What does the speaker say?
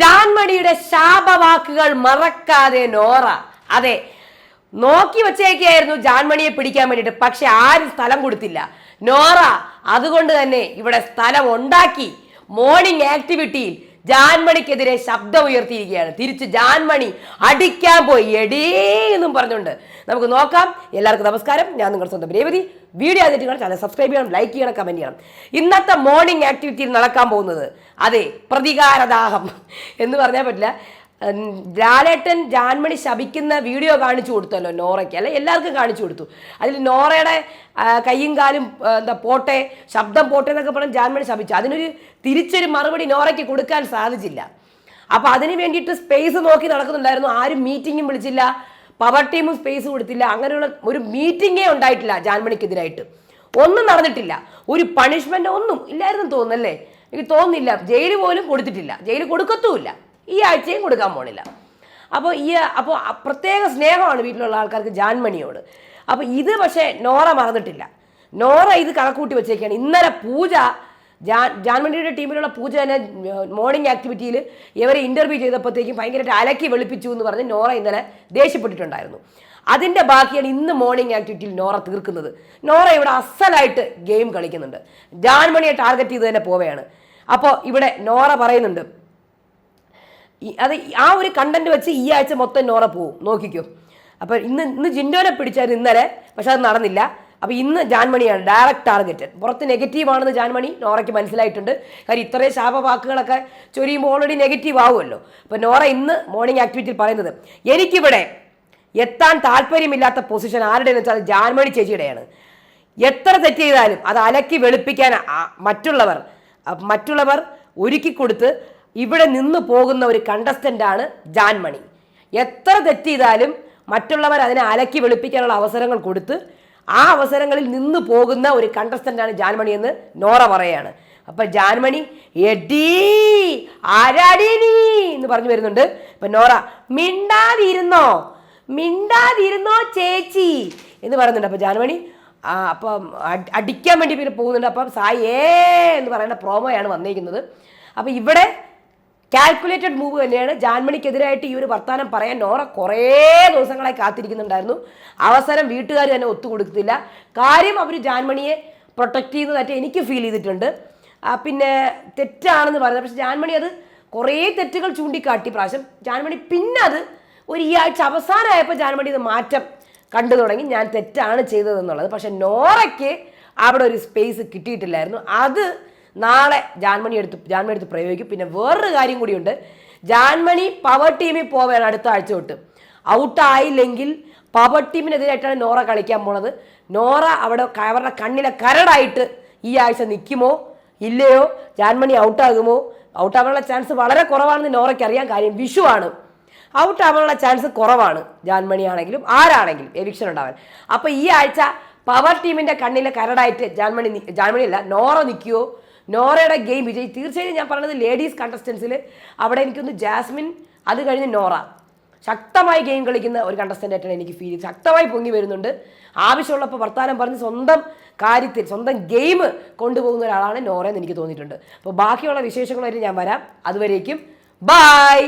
ജാൻമണിയുടെ ശാപവാക്കുകൾ മറക്കാതെ നോറ. അതെ നോക്കി വച്ചേക്കായിരുന്നു ജാൻമണിയെ പിടിക്കാൻ വേണ്ടിയിട്ട് പക്ഷെ ആരും സ്ഥലം കൊടുത്തില്ല. നോറ അതുകൊണ്ട് തന്നെ ഇവിടെ സ്ഥലം ഉണ്ടാക്കി. മോർണിംഗ് ആക്ടിവിറ്റിയിൽ ജാൻമണിക്കെതിരെ ശബ്ദം ഉയർത്തിയിരിക്കുകയാണ്. തിരിച്ച് ജാൻമണി അടിക്കാൻ പോയി. എടീ എന്നും പറഞ്ഞുകൊണ്ട് നമുക്ക് നോക്കാം. എല്ലാവർക്കും നമസ്കാരം. ഞാൻ നിങ്ങളുടെ സ്വന്തം രേവതി. വീഡിയോ ആദ്യമായിട്ട് നിങ്ങൾ ചാനൽ സബ്സ്ക്രൈബ് ചെയ്യണം ലൈക്ക് ചെയ്യണം കമന്റ് ചെയ്യണം. ഇന്നത്തെ മോർണിംഗ് ആക്ടിവിറ്റിയിൽ നടക്കാൻ പോകുന്നത് അതെ പ്രതികാരദാഹം എന്ന് പറഞ്ഞാൽ പറ്റില്ല. ലാലേട്ടൻ ജാൻമണി ശപിക്കുന്ന വീഡിയോ കാണിച്ചു കൊടുത്തല്ലോ നോറയ്ക്ക് അല്ലെ? എല്ലാവർക്കും കാണിച്ചു കൊടുത്തു. അതിൽ നോറയുടെ കയ്യും കാലും എന്താ പോട്ടെ ശബ്ദം പോട്ടെ എന്നൊക്കെ പറഞ്ഞ് ജാൻമണി ശപിച്ചു. അതിനൊരു തിരിച്ചൊരു മറുപടി നോറയ്ക്ക് കൊടുക്കാൻ സാധിച്ചില്ല. അപ്പോൾ അതിന് വേണ്ടിയിട്ട് സ്പേസ് നോക്കി നടക്കുന്നുണ്ടായിരുന്നു. ആരും മീറ്റിങ്ങും വിളിച്ചില്ല പവർ ടീമും സ്പേസ് കൊടുത്തില്ല അങ്ങനെയുള്ള ഒരു മീറ്റിങ്ങേ ഉണ്ടായിട്ടില്ല ജാൻമണിക്കെതിരായിട്ട്. ഒന്നും നടന്നിട്ടില്ല. ഒരു പണിഷ്മെന്റ് ഒന്നും ഇല്ലായിരുന്നു തോന്നുന്നല്ലേ എനിക്ക് തോന്നുന്നില്ല. ജയിൽ പോലും കൊടുത്തിട്ടില്ല. ജയിൽ കൊടുക്കത്തുമില്ല. ഈ ആഴ്ചയും കൊടുക്കാൻ പോണില്ല. അപ്പോൾ ഈ അപ്പോൾ പ്രത്യേക സ്നേഹമാണ് വീട്ടിലുള്ള ആൾക്കാർക്ക് ജാൻമണിയോട്. അപ്പോൾ ഇത് പക്ഷേ നോറ മറന്നിട്ടില്ല. നോറ ഇത് കണക്കൂട്ടി വെച്ചേക്കാണ്. ഇന്നലെ പൂജ ജാൻ ജാൻമണിയുടെ ടീമിലുള്ള പൂജ തന്നെ മോർണിംഗ് ആക്ടിവിറ്റിയിൽ ഇവരെ ഇന്റർവ്യൂ ചെയ്തപ്പോഴത്തേക്കും ഭയങ്കരമായിട്ട് അലക്കി വെളുപ്പിച്ചു എന്ന് പറഞ്ഞ് നോറ ഇന്നലെ ദേഷ്യപ്പെട്ടിട്ടുണ്ടായിരുന്നു. അതിന്റെ ബാക്കിയാണ് ഇന്ന് മോർണിംഗ് ആക്ടിവിറ്റിയിൽ നോറ തീർക്കുന്നത്. നോറ ഇവിടെ അസലായിട്ട് ഗെയിം കളിക്കുന്നുണ്ട്. ജാൻമണിയെ ടാർഗറ്റ് ചെയ്ത് തന്നെ പോവുകയാണ്. അപ്പോൾ ഇവിടെ നോറ പറയുന്നുണ്ട് അത് ആ ഒരു കണ്ടന്റ് വെച്ച് ഈ ആഴ്ച മൊത്തം നോറ പോവും. നോക്കിക്കോ. അപ്പോൾ ഇന്ന് ഇന്ന് ജിൻഡോനെ പിടിച്ചായിരുന്നു ഇന്നലെ പക്ഷെ അത് നടന്നില്ല. അപ്പോൾ ഇന്ന് ജാൻമണിയാണ് ഡയറക്റ്റ് ടാർഗറ്റ് പുറത്ത് നെഗറ്റീവ് ആണെന്ന് ജാൻമണി നോറയ്ക്ക് മനസ്സിലായിട്ടുണ്ട്. കാര്യം ഇത്രയും ശാപവാക്കുകളൊക്കെ ചൊരിയുമ്പോൾ ഓൾറെഡി നെഗറ്റീവ് ആവുമല്ലോ. അപ്പോൾ നോറ ഇന്ന് മോർണിംഗ് ആക്ടിവിറ്റിയിൽ പറയുന്നത് എനിക്കിവിടെ എത്താൻ താല്പര്യമില്ലാത്ത പൊസിഷൻ ആരുടെയെന്ന് വെച്ചാൽ ജാൻമണി ചേച്ചിയുടെയാണ്. എത്ര തെറ്റ് ചെയ്താലും അത് അലക്കി വെളുപ്പിക്കാൻ മറ്റുള്ളവർ മറ്റുള്ളവർ ഒരുക്കി കൊടുത്ത് ഇവിടെ നിന്ന് പോകുന്ന ഒരു കണ്ടസ്റ്റന്റ് ആണ് ജാൻമണി. എത്ര തെറ്റ് ചെയ്താലും മറ്റുള്ളവർ അതിനെ അലക്കി വെളുപ്പിക്കാനുള്ള അവസരങ്ങൾ കൊടുത്ത് ആ അവസരങ്ങളിൽ നിന്ന് പോകുന്ന ഒരു കണ്ടസ്റ്റന്റ് ആണ് ജാൻമണി എന്ന് നോറ പറയാണ്. അപ്പൊ ജാൻമണി എടീ ആരാടീ നീ? എന്ന് പറഞ്ഞു വരുന്നുണ്ട്. ഇപ്പം നോറ മിണ്ടാതിരുന്നോ? മിണ്ടാതിരുന്നോ ചേച്ചി? എന്ന് പറയുന്നുണ്ട്. അപ്പൊ ജാൻമണി അപ്പം അടിക്കാൻ വേണ്ടി പിന്നെ പോകുന്നുണ്ട്. അപ്പം സായേ എന്ന് പറയുന്ന പ്രോമോയാണ് വന്നിരിക്കുന്നത് അപ്പം ഇവിടെ കാൽക്കുലേറ്റഡ് മൂവ് തന്നെയാണ്. ജാൻമണിക്കെതിരായിട്ട് ഈ ഒരു വർത്തമാനം പറയാൻ നോറ കുറേ ദിവസങ്ങളായി കാത്തിരിക്കുന്നുണ്ടായിരുന്നു. അവസരം വീട്ടുകാർ തന്നെ ഒത്തുകൊടുക്കത്തില്ല കാര്യം അവർ ജാൻമണിയെ പ്രൊട്ടക്റ്റ് ചെയ്യുന്നതായിട്ട് എനിക്ക് ഫീൽ ചെയ്തിട്ടുണ്ട്. പിന്നെ തെറ്റാണെന്ന് പറയുന്നത് പക്ഷേ ജാൻമണി അത് കുറേ തെറ്റുകൾ ചൂണ്ടിക്കാട്ടി പ്രാവശ്യം. ജാൻമണി പിന്നെ അത് ഒരു ഈ ആഴ്ച അവസാനമായപ്പോൾ ജാൻമണി ഇത് മാറ്റം കണ്ടു തുടങ്ങി. ഞാൻ തെറ്റാണ് ചെയ്തതെന്നുള്ളത്. പക്ഷേ നോറയ്ക്ക് അവിടെ ഒരു സ്പേസ് കിട്ടിയിട്ടില്ലായിരുന്നു. അത് നാളെ ജാൻമണി എടുത്ത് ജാൻമണി എടുത്ത് പ്രയോഗിക്കും. പിന്നെ വേറൊരു കാര്യം കൂടിയുണ്ട്. ജാൻമണി പവർ ടീമിൽ പോവുകയാണ് അടുത്ത ആഴ്ച തൊട്ട്. ഔട്ടായില്ലെങ്കിൽ പവർ ടീമിനെതിരായിട്ടാണ് നോറ കളിക്കാൻ പോണത്. നോറ അവിടെ അവരുടെ കണ്ണിലെ കരടായിട്ട് ഈ ആഴ്ച നിൽക്കുമോ? ഇല്ലയോ? ജാൻമണി ഔട്ടാകുമോ ഔട്ടാവാനുള്ള ചാൻസ് വളരെ കുറവാണെന്ന് നോറയ്ക്ക് അറിയാൻ കാര്യം വിഷു ആണ്. ഔട്ട് ആവാനുള്ള ചാൻസ് കുറവാണ് ജാൻമണി ആണെങ്കിലും ആരാണെങ്കിലും എവിക്ഷൻ ഉണ്ടാവാൻ. അപ്പോൾ ഈ ആഴ്ച പവർ ടീമിന്റെ കണ്ണിലെ കരടായിട്ട് ജാൻമണി ജാൻമണി അല്ല നോറ നിൽക്കുവോ? നോറയുടെ ഗെയിം വിജയി. തീർച്ചയായും ഞാൻ പറഞ്ഞത് ലേഡീസ് കണ്ടസ്റ്റൻസിൽ അവിടെ എനിക്കൊന്ന് ജാസ്മിൻ അത് കഴിഞ്ഞ് നോറ. ശക്തമായി ഗെയിം കളിക്കുന്ന ഒരു കണ്ടസ്റ്റന്റായിട്ടാണ് എനിക്ക് ഫീൽ ശക്തമായി പൊങ്ങി വരുന്നുണ്ട്. ആവശ്യമുള്ളപ്പോൾ വർത്താനം പറഞ്ഞ് സ്വന്തം കാര്യത്തിൽ സ്വന്തം ഗെയിം കൊണ്ടുപോകുന്ന ഒരാളാണ് നോറ എന്ന് എനിക്ക് തോന്നിയിട്ടുണ്ട്. അപ്പോൾ ബാക്കിയുള്ള വിശേഷങ്ങളായിട്ട് ഞാൻ വരാം. അതുവരേക്കും ബായ്